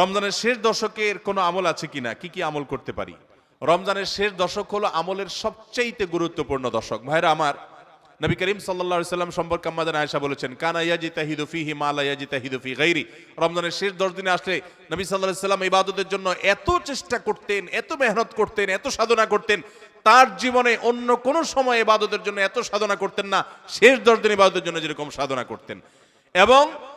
রমজানের শেষ দশকের কোনো আমল আছে কিনা? কি কি আমল করতে পারি? রমজানের শেষ দশক হলো আমলের সবচেয়ে গুরুত্বপূর্ণ দশক। ভাইরা আমার, নবী করিম সাল্লা সাল্লাম সম্পর্কে আমাদের আয়সা বলেছেন, কানা ইয়াজিতা হিদুফি হিমালা ইয়াজিতা হিদুফি গাইরি। রমজানের শেষ দশ দিনে আসলে নবী সাল্লাহ সাল্লাম ইবাদতের জন্য এত চেষ্টা করতেন, এত মেহনত করতেন, এত সাধনা করতেন, তার জীবনে অন্য কোন সময় ইবাদতের জন্য এত সাধনা করতেন না, শেষ দশ দিন ইবাদতের জন্য যেরকম সাধনা করতেন। এবং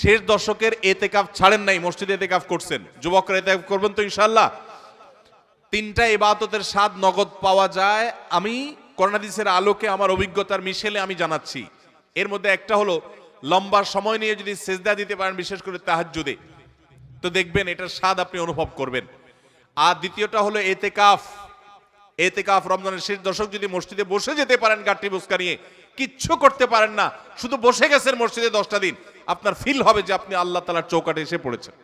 শেষ দশকের এতেকাফ ছাড়েন নাই, মসজিদে এতেকাফ করছেন। যুবকরা এতেকাফ করবেন তো ইনশাল্লাহ তিনটা ইবাদতের স্বাদ নগদ পাওয়া যায়। আমি করোনাদিসের আলোকে আমার অভিজ্ঞতার মিশেলে আমি জানাচ্ছি। এর মধ্যে একটা হলো, লম্বা সময় নিয়ে যদি সেজদা দিতে পারেন, বিশেষ করে তাহাজ্জুদে, তো দেখবেন এটার স্বাদ আপনি অনুভব করবেন। আর দ্বিতীয়টা হলো এতেকাফ। এতেকাফ রমজানের শেষ দশক যদি মসজিদে বসে যেতে পারেন গাঠি বুসকা নিয়ে, কিচ্ছু করতে পারেন না। শুধু বসে গেছেন মসজিদে দশটা দিন। আপনার ফিল হবে যে আপনি আল্লাহ তালার চৌকাটে এসে পড়েছেন।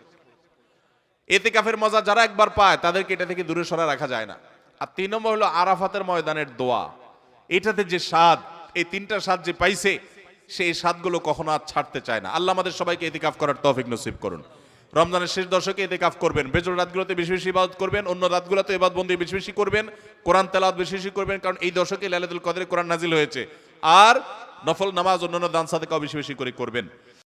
এতে কাফের মজা যারা একবার পায়, তাদেরকে এটা থেকে দূরে সরা রাখা যায় না। আর তিন নম্বর হলো আরাফাতের ময়দানের দোয়া। এটাতে যে স্বাদ, এই তিনটা স্বাদ যে পাইছে সেই স্বাদগুলো কখনো আর ছাড়তে চায় না। আল্লাহ আমাদের সবাইকে এতেকাফ করার তৌফিক নসিব করুন। রমজানের শেষ দশকে এতেকাফ করবেন। বেজর রাতগুলোতে বেশি বেশি ইবাদত করবেন, অন্য রাতগুলোতে ইবাদ বন্দি বেশি বেশি করবেন, কোরআন তেলাওয়াত বেশি বেশি করবেন, কারণ এই দশকে লাইলাতুল কদরে কোরআন নাজিল হয়েছে। আর নফল নামাজ অন্যান্য দান সাদেকাও বেশি বেশি করে করবেন।